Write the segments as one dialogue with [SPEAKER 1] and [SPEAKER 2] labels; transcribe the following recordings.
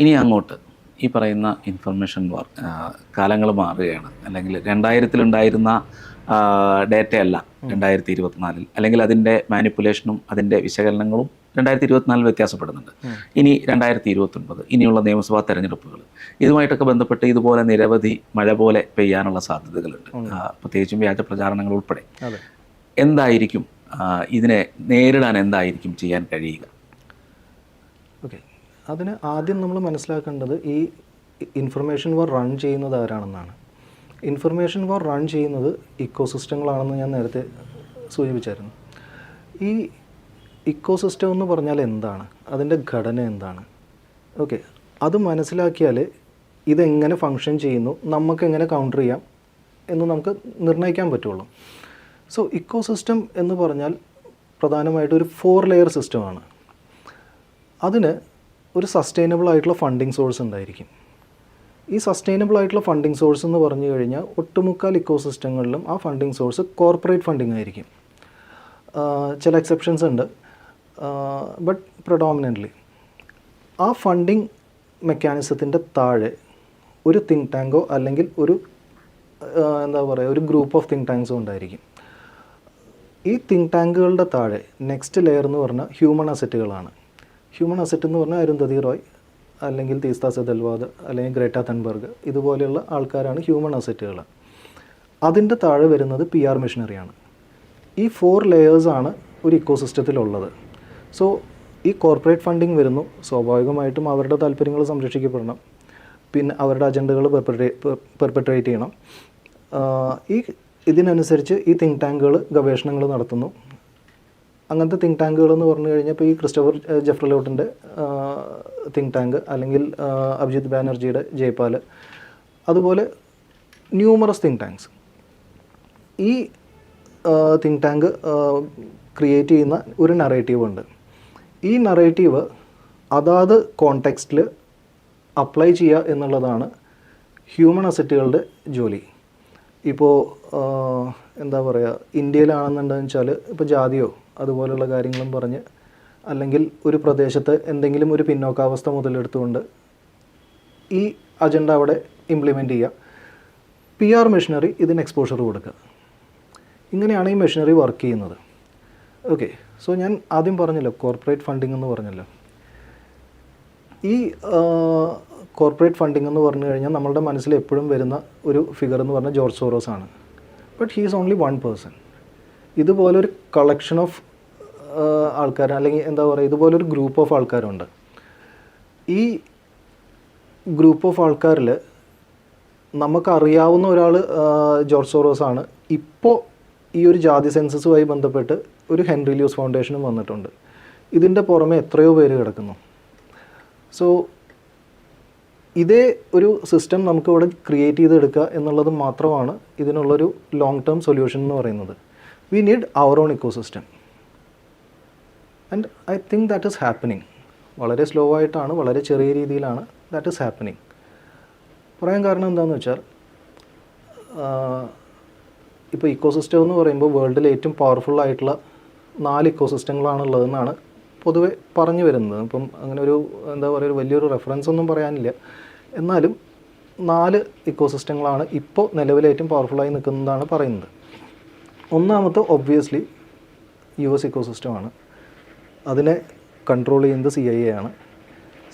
[SPEAKER 1] ഇനി അങ്ങോട്ട് ഈ പറയുന്ന ഇൻഫർമേഷൻ വാർ കാലങ്ങൾ മാറുകയാണ്. അല്ലെങ്കിൽ രണ്ടായിരത്തിലുണ്ടായിരുന്ന ഡേറ്റ അല്ല രണ്ടായിരത്തി ഇരുപത്തിനാലിൽ അല്ലെങ്കിൽ അതിന്റെ മാനിപ്പുലേഷനും അതിന്റെ വിശകലനങ്ങളും രണ്ടായിരത്തി ഇരുപത്തിനാലിൽ വ്യത്യാസപ്പെടുന്നുണ്ട് ഇനി രണ്ടായിരത്തി ഇരുപത്തൊൻപത് ഇനിയുള്ള നിയമസഭാ തെരഞ്ഞെടുപ്പുകൾ. ഇതുമായിട്ടൊക്കെ ബന്ധപ്പെട്ട് ഇതുപോലെ നിരവധി മഴ പോലെ പെയ്യാനുള്ള സാധ്യതകളുണ്ട്. പ്രത്യേകിച്ചും വ്യാജ പ്രചാരണങ്ങൾ ഉൾപ്പെടെ. എന്തായിരിക്കും ഇതിനെ നേരിടാൻ എന്തായിരിക്കും ചെയ്യാൻ കഴിയുക?
[SPEAKER 2] അതിന് ആദ്യം നമ്മൾ മനസ്സിലാക്കേണ്ടത് ഈ ഇൻഫർമേഷൻ വാർ റൺ ചെയ്യുന്നത് ആരാണെന്നാണ്. ഇൻഫർമേഷൻ വാർ റൺ ചെയ്യുന്നത് ഇക്കോസിസ്റ്റങ്ങളാണെന്ന് ഞാൻ നേരത്തെ സൂചിപ്പിച്ചായിരുന്നു. ഈ ഇക്കോസിസ്റ്റം എന്ന് പറഞ്ഞാൽ എന്താണ്? അതിന്റെ ഘടന എന്താണ്? ഓക്കെ അത് മനസ്സിലാക്കിയാൽ ഇതെങ്ങനെ ഫങ്ഷൻ ചെയ്യുന്നു? നമുക്ക് എങ്ങനെ കൗണ്ടർ ചെയ്യാം? എന്ന് നമുക്ക് നിർണയിക്കാൻ പറ്റുള്ളൂ. സോ ഇക്കോസിസ്റ്റം എന്ന് പറഞ്ഞാൽ പ്രധാനമായിട്ട് ഒരു ഫോർ ലെയർ സിസ്റ്റമാണ് അതിന് ഒരു സസ്റ്റൈനബിൾ ആയിട്ടുള്ള ഫണ്ടിങ് സോഴ്സ് ഉണ്ടായിരിക്കും ഈ സസ്റ്റൈനബിൾ ആയിട്ടുള്ള ഫണ്ടിങ് സോഴ്സ് എന്ന് പറഞ്ഞു കഴിഞ്ഞാൽ ഒട്ടുമുക്കാൽ ഇക്കോസിസ്റ്റങ്ങളിലും ആ ഫണ്ടിങ് സോഴ്സ് കോർപ്പറേറ്റ് ഫണ്ടിങ് ആയിരിക്കും. ചില എക്സെപ്ഷൻസ് ഉണ്ട്. ബട്ട് പ്രൊഡോമിനന്റ്ലി ആ ഫണ്ടിങ് മെക്കാനിസത്തിന്റെ താഴെ ഒരു തിങ്ക് ടാങ്കോ അല്ലെങ്കിൽ ഒരു എന്താ പറയുക ഒരു ഗ്രൂപ്പ് ഓഫ് തിങ്ക് ടാങ്ക്സോ ഉണ്ടായിരിക്കും. ഈ തിങ്ക് ടാങ്കുകളുടെ താഴെ നെക്സ്റ്റ് ലെയർ എന്ന് പറഞ്ഞാൽ ഹ്യൂമൺ അസറ്റുകളാണ് ഹ്യൂമൻ അസറ്റ് എന്ന് പറഞ്ഞാൽ അരുന്ധതി റോയ് അല്ലെങ്കിൽ തീസ്ത സെദൽവാദ് അല്ലെങ്കിൽ ഗ്രേറ്റ തൻബർഗ് ഇതുപോലെയുള്ള ആൾക്കാരാണ് ഹ്യൂമൻ അസറ്റുകൾ അതിന്റെ താഴെ വരുന്നത് പി ആർ മെഷീനറിയാണ് ഈ ഫോർ ലെയേഴ്സാണ് ഒരു ഇക്കോസിസ്റ്റത്തിലുള്ളത് സോ ഈ കോർപ്പറേറ്റ് ഫണ്ടിങ് വരുന്നു. സ്വാഭാവികമായിട്ടും അവരുടെ താല്പര്യങ്ങൾ സംരക്ഷിക്കപ്പെടണം. പിന്നെ അവരുടെ അജണ്ടകൾ പെർപെട്രേറ്റ് ചെയ്യണം. ഈ ഇതിനനുസരിച്ച് ഈ തിങ്ക് ടാങ്കുകൾ ഗവേഷണങ്ങൾ നടത്തുന്നു. അങ്ങനത്തെ തിങ്ക് ടാങ്കുകൾ എന്ന് പറഞ്ഞു കഴിഞ്ഞാൽ ഇപ്പോൾ ഈ ക്രിസ്റ്റഫർ ജെഫ്രലോട്ടിന്റെ തിങ്ക് ടാങ്ക് അല്ലെങ്കിൽ അഭിജിത് ബാനർജിയുടെ ജയ്പാൽ അതുപോലെ ന്യൂമറസ് തിങ്ക് ടാങ്ക്സ് ഈ തിങ്ക് ടാങ്ക് ക്രിയേറ്റ് ചെയ്യുന്ന ഒരു നറേറ്റീവ് ഉണ്ട്. ഈ നറേറ്റീവ് അതാത് കോണ്ടെക്സ്റ്റിൽ അപ്ലൈ ചെയ്യുക എന്നുള്ളതാണ് ഹ്യൂമൻ അസറ്റുകളുടെ ജോലി. ഇപ്പോൾ എന്താ പറയുക ഇന്ത്യയിലാണെന്നുണ്ടെന്ന് വെച്ചാൽ ഇപ്പോൾ ജാതിയോ അതുപോലുള്ള കാര്യങ്ങളും പറഞ്ഞ് അല്ലെങ്കിൽ ഒരു പ്രദേശത്ത് എന്തെങ്കിലും ഒരു പിന്നോക്കാവസ്ഥ മുതലെടുത്തുകൊണ്ട് ഈ അജണ്ട അവിടെ ഇംപ്ലിമെന്റ് ചെയ്യുക. പി ആർ മെഷീനറി ഇതിന് എക്സ്പോഷർ കൊടുക്കുക. ഇങ്ങനെയാണ് ഈ മെഷീനറി വർക്ക് ചെയ്യുന്നത്. ഓക്കെ സോ ഞാൻ ആദ്യം പറഞ്ഞല്ലോ കോർപ്പറേറ്റ് ഫണ്ടിങ് എന്ന് പറഞ്ഞല്ലോ. ഈ കോർപ്പറേറ്റ് ഫണ്ടിങ് എന്ന് പറഞ്ഞു കഴിഞ്ഞാൽ നമ്മളുടെ മനസ്സിൽ എപ്പോഴും വരുന്ന ഒരു ഫിഗർ എന്ന് പറഞ്ഞാൽ ജോർജ് സോറോസ് ആണ്. But he is only one person ഇതുപോലൊരു കളക്ഷൻ ഓഫ് ആൾക്കാർ അല്ലെങ്കിൽ എന്താ പറയുക ഇതുപോലൊരു ഗ്രൂപ്പ് ഓഫ് ആൾക്കാരുണ്ട്. ഈ ഗ്രൂപ്പ് ഓഫ് ആൾക്കാരിൽ നമുക്കറിയാവുന്ന ഒരാൾ ജോർജ് സോറോസ് ആണ്. ഇപ്പോൾ ഈ ഒരു ജാതി സെൻസസുമായി ബന്ധപ്പെട്ട് ഒരു ഹെൻറി ലൂസ് ഫൗണ്ടേഷനും വന്നിട്ടുണ്ട്. ഇതിന്റെ പുറമെ എത്രയോ പേര് കിടക്കുന്നു. സോ ഇതേ ഒരു സിസ്റ്റം നമുക്കിവിടെ ക്രിയേറ്റ് ചെയ്തെടുക്കുക എന്നുള്ളത് മാത്രമാണ് ഇതിനുള്ളൊരു ലോങ് ടേം സൊല്യൂഷൻ എന്ന് പറയുന്നത്. Need our own ecosystem and I think that is happening വളരെ സ്ലോ ആയിട്ടാണ് വളരെ ചെറിയ രീതിയിലാണ് ദാറ്റ് ഈസ് ഹാപ്പനിങ് പറയാൻ കാരണം എന്താണെന്ന് വെച്ചാൽ ഇപ്പോൾ ഇക്കോ സിസ്റ്റം എന്ന് പറയുമ്പോൾ വേൾഡിലെ ഏറ്റവും പവർഫുൾ ആയിട്ടുള്ള നാല് ഇക്കോ സിസ്റ്റങ്ങളാണുള്ളതെന്നാണ് പൊതുവെ പറഞ്ഞു വരുന്നത്. അപ്പം അങ്ങനെ ഒരു എന്താ പറയുക ഒരു വലിയൊരു റെഫറൻസ് ഒന്നും പറയാനില്ല. എന്നാലും നാല് ഇക്കോ സിസ്റ്റങ്ങളാണ് ഇപ്പോൾ നിലവിൽ ഏറ്റവും പവർഫുള്ളായി നിൽക്കുന്നതാണ് പറയുന്നത്. ഒന്നാമത്തെ ഒബ്വിയസ്ലി യു എസ് ഇക്കോ സിസ്റ്റമാണ് അതിനെ കൺട്രോൾ ചെയ്യുന്നത് സി ഐ എ ആണ്.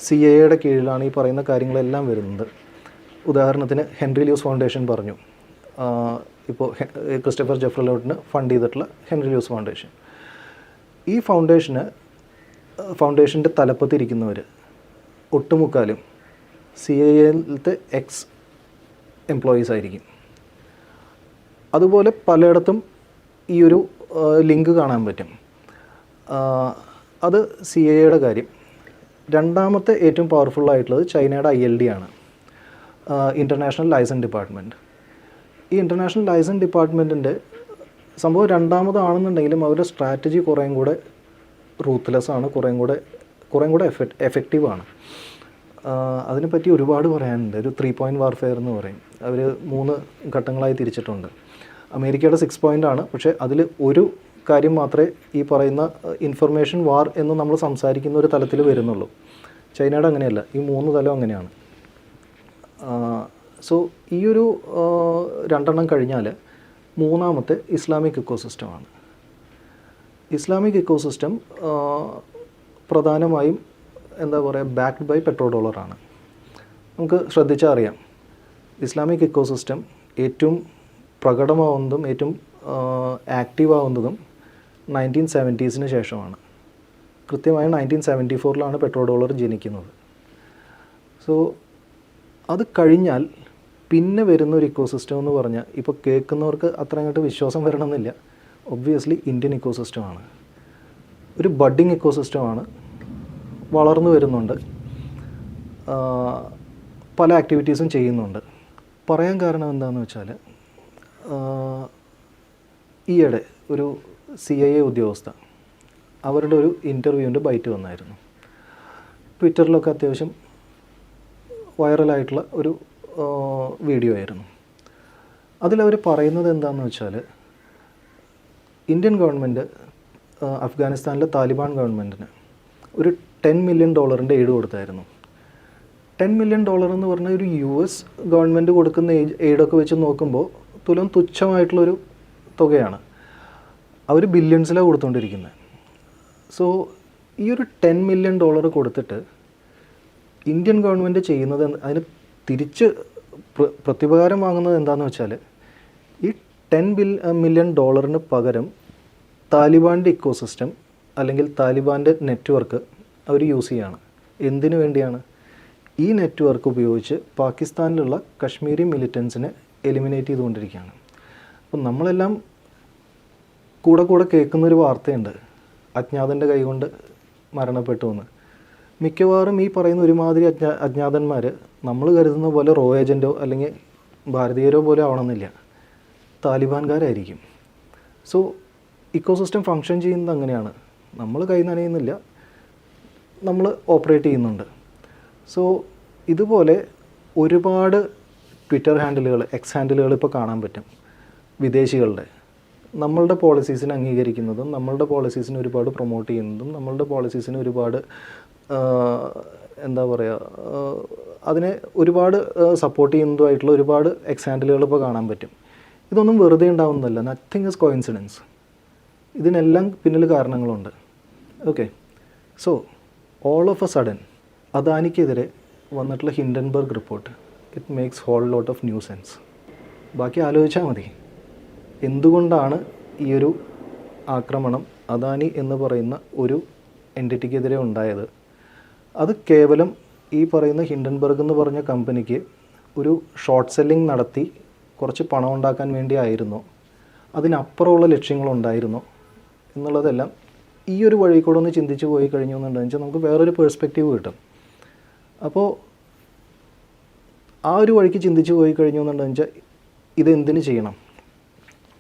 [SPEAKER 2] സി ഐ എയുടെ കീഴിലാണ് ഈ പറയുന്ന കാര്യങ്ങളെല്ലാം വരുന്നത്. ഉദാഹരണത്തിന് ഹെൻറി ലൂസ് ഫൗണ്ടേഷൻ പറഞ്ഞു. ഇപ്പോൾ ക്രിസ്റ്റഫർ ജെഫ്രലോട്ടിന് ഫണ്ട് ചെയ്തിട്ടുള്ള ഹെൻറി ലൂസ് ഫൗണ്ടേഷൻ. ഈ ഫൗണ്ടേഷന് ഫൗണ്ടേഷന്റെ തലപ്പത്തിരിക്കുന്നവർ ഒട്ടുമുക്കാലും സി ഐ എയിലത്തെ എക്സ് എംപ്ലോയീസ് ആയിരിക്കും. അതുപോലെ പലയിടത്തും ഈ ഒരു ലിങ്ക് കാണാൻ പറ്റും. അത് സി എയുടെ കാര്യം. രണ്ടാമത്തെ ഏറ്റവും പവർഫുൾ ആയിട്ടുള്ളത് ചൈനയുടെ ഐ എൽ ഡി ആണ്. ഇന്റർനാഷണൽ ലൈസൻസ് ഡിപ്പാർട്ട്മെന്റ് ഈ ഇന്റർനാഷണൽ ലൈസൻസ് ഡിപ്പാർട്ട്മെന്റിന്റെ സംഭവം രണ്ടാമതാണെന്നുണ്ടെങ്കിലും അവരുടെ സ്ട്രാറ്റജി കുറേയും കൂടെ റൂത്ത്ലെസ് ആണ് കുറേയും കൂടെ കുറേയും കൂടെ എഫക്റ്റ് എഫക്റ്റീവാണ് അതിനെപ്പറ്റി ഒരുപാട് പറയാനുണ്ട്. ഒരു ത്രീ പോയിന്റ് വാർഫെയർ എന്ന് പറയും. അവർ മൂന്ന് ഘട്ടങ്ങളായി തിരിച്ചിട്ടുണ്ട്. അമേരിക്കയുടെ സിക്സ് പോയിന്റ് ആണ്. പക്ഷേ അതിൽ ഒരു കാര്യം മാത്രമേ ഈ പറയുന്ന ഇൻഫർമേഷൻ വാർ എന്ന് നമ്മൾ സംസാരിക്കുന്ന ഒരു തലത്തിൽ വരുന്നുള്ളൂ. ചൈനയുടെ അങ്ങനെയല്ല. ഈ മൂന്ന് തലം അങ്ങനെയാണ്. സോ ഈ ഒരു രണ്ടെണ്ണം കഴിഞ്ഞാൽ മൂന്നാമത്തെ ഇസ്ലാമിക് ഇക്കോസിസ്റ്റമാണ് ഇസ്ലാമിക് ഇക്കോസിസ്റ്റം പ്രധാനമായും എന്താ പറയുക ബാക്ക്ഡ് ബൈ പെട്രോ ഡോളറാണ് നമുക്ക് ശ്രദ്ധിച്ചാൽ അറിയാം. ഇസ്ലാമിക് ഇക്കോസിസ്റ്റം ഏറ്റവും പ്രകടമാവുന്നതും ഏറ്റവും ആക്റ്റീവ് ആവുന്നതും നയന്റീൻ സെവന്റീസിന് ശേഷമാണ്. കൃത്യമായി നയന്റീൻ സെവന്റി ഫോറിലാണ് പെട്രോ ഡോളർ ജനിക്കുന്നത്. സോ അത് കഴിഞ്ഞാൽ പിന്നെ വരുന്ന ഒരു ഇക്കോസിസ്റ്റം എന്ന് പറഞ്ഞാൽ ഇപ്പോൾ കേൾക്കുന്നവർക്ക് അത്ര അങ്ങോട്ട് വിശ്വാസം വരണമെന്നില്ല. ഒബ്വിയസ്ലി ഇന്ത്യൻ ഇക്കോസിസ്റ്റമാണ് ഒരു ബഡ്ഡിങ് ഇക്കോസിസ്റ്റമാണ് വളർന്നു വരുന്നുണ്ട്. പല ആക്ടിവിറ്റീസും ചെയ്യുന്നുണ്ട്. പറയാൻ കാരണം എന്താണെന്ന് വെച്ചാൽ ഈയിടെ ഒരു സി ഐ എ ഉദ്യോഗസ്ഥ അവരുടെ ഒരു ഇന്റർവ്യൂവിന്റെ ബൈറ്റ് വന്നായിരുന്നു. ട്വിറ്ററിലൊക്കെ അത്യാവശ്യം വൈറലായിട്ടുള്ള ഒരു വീഡിയോ ആയിരുന്നു. അതിലവർ പറയുന്നത് എന്താണെന്ന് വെച്ചാൽ ഇന്ത്യൻ ഗവൺമെന്റ് അഫ്ഗാനിസ്ഥാനിലെ താലിബാൻ ഗവൺമെന്റിന് ഒരു ടെൻ മില്യൺ ഡോളറിന്റെ എയ്ഡ് കൊടുത്തായിരുന്നു. ടെൻ മില്യൺ ഡോളർ എന്ന് പറഞ്ഞാൽ ഒരു യു എസ് ഗവൺമെന്റ് കൊടുക്കുന്ന എയ്ഡൊക്കെ വെച്ച് നോക്കുമ്പോൾ തുലം തുച്ഛമായിട്ടുള്ളൊരു തുകയാണ്. അവർ ബില്യൺസിലാണ് കൊടുത്തുകൊണ്ടിരിക്കുന്നത് സോ ഈ ഒരു ടെൻ മില്യൺ ഡോളർ കൊടുത്തിട്ട് ഇന്ത്യൻ ഗവൺമെന്റ് ചെയ്യുന്നത് അതിന് തിരിച്ച് പ്ര- പ്രത്യുപകാരം വാങ്ങുന്നത് എന്താണെന്ന് വെച്ചാൽ ഈ ടെൻ ബിൽ മില്യൺ ഡോളറിന് പകരം താലിബാന്റെ ഇക്കോസിസ്റ്റം അല്ലെങ്കിൽ താലിബാന്റെ നെറ്റ്വർക്ക് അവർ യൂസ് ചെയ്യാണ്. എന്തിനു വേണ്ടിയാണ്? ഈ നെറ്റ്വർക്ക് ഉപയോഗിച്ച് പാകിസ്ഥാനിലുള്ള കശ്മീരി മിലിറ്റൻസിനെ എലിമിനേറ്റ് ചെയ്തുകൊണ്ടിരിക്കുകയാണ്. അപ്പം നമ്മളെല്ലാം കൂടെ കൂടെ കേൾക്കുന്നൊരു വാർത്തയുണ്ട്. അജ്ഞാതന്റെ കൈകൊണ്ട് മരണപ്പെട്ടു എന്ന്. മിക്കവാറും ഈ പറയുന്ന ഒരുമാതിരി അജ്ഞാ അജ്ഞാതന്മാർ നമ്മൾ കരുതുന്ന പോലെ റോ ഏജന്റോ അല്ലെങ്കിൽ ഭാരതീയരോ പോലെ ആവണമെന്നില്ല. താലിബാൻകാരായിരിക്കും. സോ ഇക്കോസിസ്റ്റം ഫങ്ഷൻ ചെയ്യുന്നത് അങ്ങനെയാണ്. നമ്മൾ കൈ നനയുന്നില്ല. നമ്മൾ ഓപ്പറേറ്റ് ചെയ്യുന്നുണ്ട്. സോ ഇതുപോലെ ഒരുപാട് ട്വിറ്റർ ഹാൻഡിലുകൾ എക്സ് ഹാൻഡിലുകൾ ഇപ്പോൾ കാണാൻ പറ്റും. വിദേശികളുടെ. നമ്മളുടെ പോളിസീസിനെ അംഗീകരിക്കുന്നതും നമ്മളുടെ പോളിസീസിനെ ഒരുപാട് പ്രൊമോട്ട് ചെയ്യുന്നതും നമ്മളുടെ പോളിസീസിനെ ഒരുപാട് എന്താ പറയുക അതിനെ ഒരുപാട് സപ്പോർട്ട് ചെയ്യുന്നതുമായിട്ടുള്ള ഒരുപാട് എക്സ് ഹാൻഡിലുകൾ ഇപ്പോൾ കാണാൻ പറ്റും. ഇതൊന്നും വെറുതെ ഉണ്ടാവുന്നതല്ല. നത്തിങ് ഇസ് കോയിൻസിഡൻസ് ഇതിനെല്ലാം പിന്നിൽ കാരണങ്ങളുണ്ട്. Okay so all of a sudden അദാനിക്കെതിരെ വന്നിട്ടുള്ള Hindenburg report it makes whole lot of new sense ബാക്കി ആലോചിച്ചാൽ മതി. എന്തുകൊണ്ടാണ് ഈ ഒരു ആക്രമണം അദാനി എന്ന് പറയുന്ന ഒരു എന്റിറ്റിക്കെതിരെ ഉണ്ടായത്? അത് കേവലം ഈ പറയുന്ന ഹിൻഡൻബർഗ് എന്ന് പറഞ്ഞ കമ്പനിക്ക് ഒരു ഷോർട്ട് സെല്ലിംഗ് നടത്തി കുറച്ച് പണം ഉണ്ടാക്കാൻ വേണ്ടിയായിരുന്നോ അതിനപ്പുറമുള്ള ലക്ഷ്യങ്ങളുണ്ടായിരുന്നോ എന്നുള്ളതെല്ലാം ഈ ഒരു വഴി കൂടെ ഒന്ന് ചിന്തിച്ച് പോയി കഴിഞ്ഞു എന്നുണ്ടെന്ന് വെച്ചാൽ നമുക്ക് വേറൊരു പേഴ്സ്പെക്റ്റീവ് കിട്ടും. അപ്പോൾ ആ ഒരു വഴിക്ക് ചിന്തിച്ച് പോയി കഴിഞ്ഞു എന്നുണ്ടെന്ന് വെച്ചാൽ ഇത് എന്തിനു ചെയ്യണം?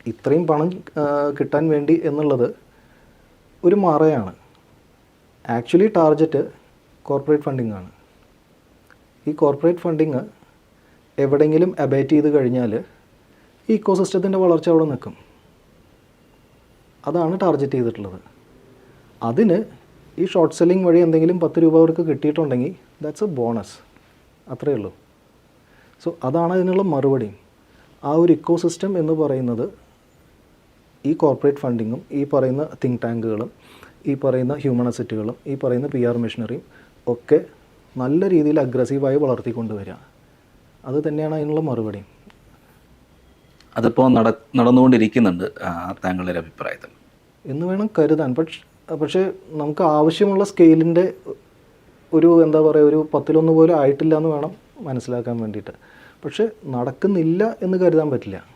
[SPEAKER 2] ഇത്രയും പണം കിട്ടാൻ വേണ്ടി എന്നുള്ളത് ഒരു മറയാണ്. ആക്ച്വലി ടാർഗറ്റ് കോർപ്പറേറ്റ് ഫണ്ടിങ് ആണ്. ഈ കോർപ്പറേറ്റ് ഫണ്ടിങ് എവിടെയെങ്കിലും അബേറ്റ് ചെയ്ത് കഴിഞ്ഞാൽ ഈ ഇക്കോസിസ്റ്റത്തിന്റെ വളർച്ച അവിടെ നിൽക്കും. അതാണ് ടാർഗറ്റ് ചെയ്തിട്ടുള്ളത്. അതിന് ഈ ഷോർട്ട് സെല്ലിംഗ് വഴി എന്തെങ്കിലും പത്ത് രൂപ അവർക്ക് കിട്ടിയിട്ടുണ്ടെങ്കിൽ ദാറ്റ്സ് എ ബോണസ് അത്രയേ ഉള്ളൂ. സോ അതാണ് അതിനുള്ള മറുപടി. ആ ഒരു ഇക്കോസിസ്റ്റം എന്ന് പറയുന്നത് ഈ കോർപ്പറേറ്റ് ഫണ്ടിങ്ങും ഈ പറയുന്ന തിങ്ക് ടാങ്കുകളും ഈ പറയുന്ന ഹ്യൂമൻ അസറ്റുകളും ഈ പറയുന്ന പി ആർ മെഷീനറിയും ഒക്കെ നല്ല രീതിയിൽ അഗ്രസീവായി വളർത്തിക്കൊണ്ടുവരിക. അത് തന്നെയാണ് അതിനുള്ള മറുപടി.
[SPEAKER 1] അതിപ്പോൾ നട നടന്നുകൊണ്ടിരിക്കുന്നുണ്ട് താങ്കളുടെ അഭിപ്രായത്തിൽ.
[SPEAKER 2] എന്ന് വേണം കരുതാൻ. പക്ഷെ പക്ഷേ നമുക്ക് ആവശ്യമുള്ള സ്കെയിലിന്റെ ഒരു എന്താ പറയുക ഒരു പത്തിലൊന്ന് പോലും ആയിട്ടില്ല എന്ന് വേണം മനസ്സിലാക്കാൻ വേണ്ടിയിട്ട്. പക്ഷേ നടക്കുന്നില്ല എന്ന് കരുതാൻ പറ്റില്ല.